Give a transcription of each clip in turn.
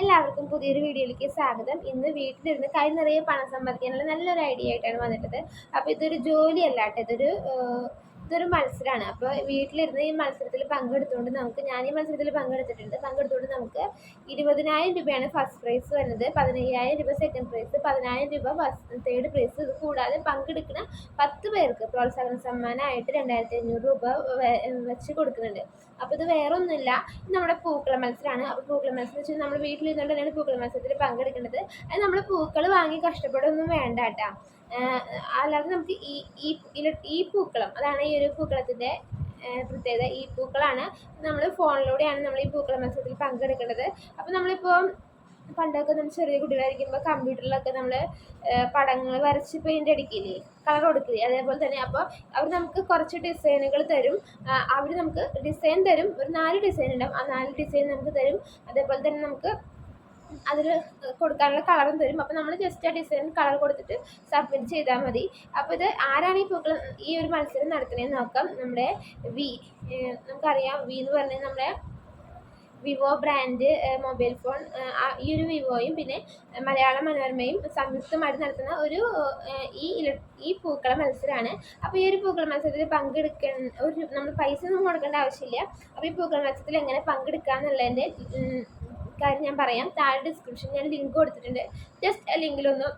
എല്ലാവർക്കും പുതിയൊരു വീഡിയോയിലേക്ക് സ്വാഗതം. ഇന്ന് വീട്ടിലിരുന്ന് കൈ നിറയെ പണം സമ്പാദിക്കാനുള്ള നല്ലൊരു ഐഡിയ ആയിട്ടാണ് വന്നിട്ടത്. അപ്പോൾ ഇതൊരു ജോലിയല്ല ഇതൊരു ഇതൊരു മത്സരമാണ് അപ്പോൾ വീട്ടിലിരുന്ന് ഈ മത്സരത്തിൽ പങ്കെടുത്തുകൊണ്ട് നമുക്ക് ഞാൻ ഈ മത്സരത്തിൽ പങ്കെടുത്തിട്ടുണ്ട്. പങ്കെടുത്തുകൊണ്ട് നമുക്ക് ഇരുപതിനായിരം രൂപയാണ് ഫസ്റ്റ് പ്രൈസ് വരുന്നത്. പതിനയ്യായിരം രൂപ സെക്കൻഡ് പ്രൈസ് പതിനായിരം രൂപ ഫസ്റ്റ് തേർഡ് പ്രൈസ് ഇത് കൂടാതെ പങ്കെടുക്കുന്ന പത്ത് പേർക്ക് പ്രോത്സാഹന സമ്മാനമായിട്ട് രണ്ടായിരത്തി അഞ്ഞൂറ് രൂപ വെച്ച് കൊടുക്കുന്നുണ്ട്. അപ്പോൾ ഇത് വേറെ ഒന്നുമില്ല നമ്മുടെ പൂക്കള മത്സരമാണ് അപ്പോൾ പൂക്കള മത്സരം വെച്ചാൽ നമ്മൾ വീട്ടിലിരുന്നുകൊണ്ട് തന്നെയാണ് പൂക്കള മത്സരത്തിൽ പങ്കെടുക്കേണ്ടത്. അത് നമ്മൾ പൂക്കൾ വാങ്ങി കഷ്ടപ്പെടുകയൊന്നും വേണ്ട കേട്ടോ. അല്ലാതെ നമുക്ക് ഈ ഈ ഈ പൂക്കളം അതാണ് ഈ ഒരു പൂക്കളത്തിന്റെ പ്രത്യേകത. ഈ പൂക്കളാണ് നമ്മൾ ഫോണിലൂടെയാണ് നമ്മൾ ഈ പൂക്കള മത്സരത്തിൽ പങ്കെടുക്കേണ്ടത്. അപ്പോൾ നമ്മളിപ്പോൾ പണ്ടൊക്കെ നമ്മൾ ചെറിയ കുട്ടികളായിരിക്കുമ്പോൾ കമ്പ്യൂട്ടറിലൊക്കെ നമ്മൾ പടങ്ങൾ വരച്ച് പെയിന്റ് അടിക്കില്ലേ കളർ കൊടുക്കില്ലേ അതേപോലെ തന്നെ അപ്പോൾ അവർ നമുക്ക് കുറച്ച് ഡിസൈനുകൾ തരും. അവർ നമുക്ക് ഡിസൈൻ തരും. ഒരു നാല് ഡിസൈൻ ഉണ്ടാവും. ആ നാല് ഡിസൈൻ നമുക്ക് തരും. അതേപോലെ തന്നെ നമുക്ക് അതിൽ കൊടുക്കാനുള്ള കളറും തരും. അപ്പോൾ നമ്മൾ ജസ്റ്റ് ആ ഡിസൈൻ കളർ കൊടുത്തിട്ട് സബ്മിറ്റ് ചെയ്താൽ മതി. അപ്പോൾ ഇത് ആരാണ് ഈ പൂക്കൾ ഈ ഒരു മത്സരം നടത്തുന്നതെന്ന് നോക്കാം. നമ്മുടെ വി നമുക്കറിയാം. വി എന്ന് പറഞ്ഞാൽ നമ്മുടെ വിവോ ബ്രാൻഡ് മൊബൈൽ ഫോൺ ഈ ഒരു വിവോയും പിന്നെ മലയാള മനോരമയും സംയുക്തമായിട്ട് നടത്തുന്ന ഒരു ഈ ഈ പൂക്കള മത്സരമാണ് അപ്പോൾ ഈ ഒരു പൂക്കള മത്സരത്തിൽ പങ്കെടുക്കാൻ ഒരു നമ്മൾ പൈസ ഒന്നും കൊടുക്കേണ്ട ആവശ്യമില്ല. അപ്പോൾ ഈ പൂക്കള മത്സരത്തിൽ എങ്ങനെ പങ്കെടുക്കുക എന്നുള്ളതിന്റെ കാര്യം ഞാൻ പറയാം. താഴെ ഡിസ്ക്രിപ്ഷൻ ഞാൻ ലിങ്ക് കൊടുത്തിട്ടുണ്ട്. ജസ്റ്റ് ആ ലിങ്കിലൊന്ന്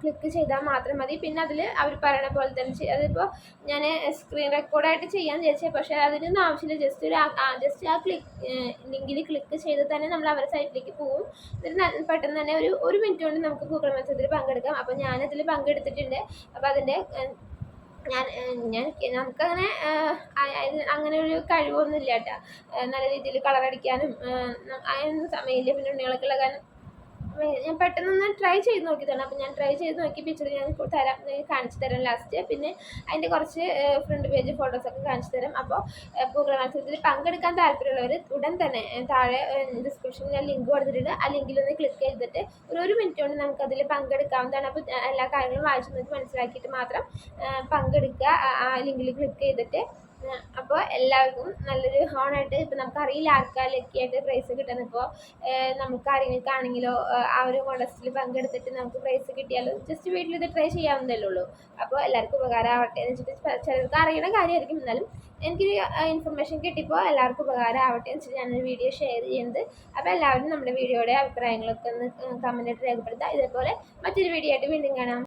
ക്ലിക്ക് ചെയ്താൽ മാത്രം മതി. പിന്നെ അതിൽ അവർ പറയണ പോലെ തന്നെ അതിപ്പോൾ ഞാൻ സ്ക്രീൻ റെക്കോർഡായിട്ട് ചെയ്യാൻ വിചാരിച്ചത് പക്ഷേ അതിനൊന്നും ആവശ്യമില്ല. ജസ്റ്റ് ഒരു ജസ്റ്റ് ആ ക്ലിക്ക് ലിങ്കിൽ ക്ലിക്ക് ചെയ്ത് തന്നെ നമ്മൾ അവരുടെ സൈറ്റിലേക്ക് പോകും എന്നിട്ട് പെട്ടെന്ന് തന്നെ ഒരു ഒരു മിനിറ്റ് കൊണ്ട് നമുക്ക് ഗൂഗിൾ മത്സരത്തിൽ പങ്കെടുക്കാം. അപ്പോൾ ഞാനതിൽ പങ്കെടുത്തിട്ടുണ്ട്. അപ്പോൾ അതിന്റെ ഞാൻ ഞാൻ നമുക്കങ്ങനെ അങ്ങനെ ഒരു കഴിവൊന്നുമില്ല കേട്ടോ. നല്ല രീതിയിൽ കളറടിക്കാനും അതിനൊന്നും സമയമില്ല. പിന്നെ ഉണ്ണികളൊക്കെ കാരണം ഞാൻ പെട്ടെന്ന് പെട്ടെന്നൊന്ന് ട്രൈ ചെയ്ത് നോക്കിയതാണ്. അപ്പോൾ ഞാൻ ട്രൈ ചെയ്ത് നോക്കി പിക്ചർ ഞാൻ തരാം കാണിച്ചു തരാം ലാസ്റ്റ് പിന്നെ അതിന്റെ കുറച്ച് ഫ്രണ്ട് പേജ് ഫോട്ടോസൊക്കെ കാണിച്ചു തരാം. അപ്പോൾ പൂക്കള മത്സരത്തിൽ പങ്കെടുക്കാൻ താല്പര്യമുള്ളവർ ഉടൻ തന്നെ താഴെ ഡിസ്ക്രിപ്ഷനിൽ ഞാൻ ലിങ്ക് കൊടുത്തിട്ടുണ്ട്. ആ ലിങ്കിൽ ഒന്ന് ക്ലിക്ക് ചെയ്തിട്ട് ഒരു ഒരു മിനിറ്റ് കൊണ്ട് നമുക്ക് അതിൽ പങ്കെടുക്കാവുന്നതാണ്. അപ്പോൾ എല്ലാ കാര്യങ്ങളും വായിച്ചു നോക്കി മനസ്സിലാക്കിയിട്ട് മാത്രം പങ്കെടുക്കുക. ആ ലിങ്കിൽ ക്ലിക്ക് ചെയ്തിട്ട് അപ്പോൾ എല്ലാവർക്കും നല്ലൊരു ഹോണായിട്ട് ഇപ്പം നമുക്കറിയില്ല ആർക്കാലൊക്കെ ആയിട്ട് പ്രൈസ് കിട്ടുന്നത്. ഇപ്പോൾ നമുക്ക് ആരെങ്കിലുമാണെങ്കിലോ ആ ഒരു കോണ്ടസ്റ്റിൽ പങ്കെടുത്തിട്ട് നമുക്ക് പ്രൈസ് കിട്ടിയാലോ ജസ്റ്റ് വീട്ടിൽ ഇത് ട്രൈ ചെയ്യാവുന്നതല്ലേ ഉള്ളൂ. അപ്പോൾ എല്ലാവർക്കും ഉപകാരമാവട്ടെ എന്ന് വെച്ചിട്ട് ചിലർക്ക് അറിയണ കാര്യമായിരിക്കും. എന്നാലും എനിക്കൊരു ഇൻഫർമേഷൻ കിട്ടിയപ്പോൾ എല്ലാവർക്കും ഉപകാരമാവട്ടെ എന്ന് വെച്ചിട്ട് ഞാനൊരു വീഡിയോ ഷെയർ ചെയ്യുന്നത്. അപ്പോൾ എല്ലാവരും നമ്മുടെ വീഡിയോയുടെ അഭിപ്രായങ്ങളൊക്കെ ഒന്ന് കമന്റായിട്ട് രേഖപ്പെടുത്താം ഇതേപോലെ മറ്റൊരു വീഡിയോ ആയിട്ട് വീണ്ടും കാണാം.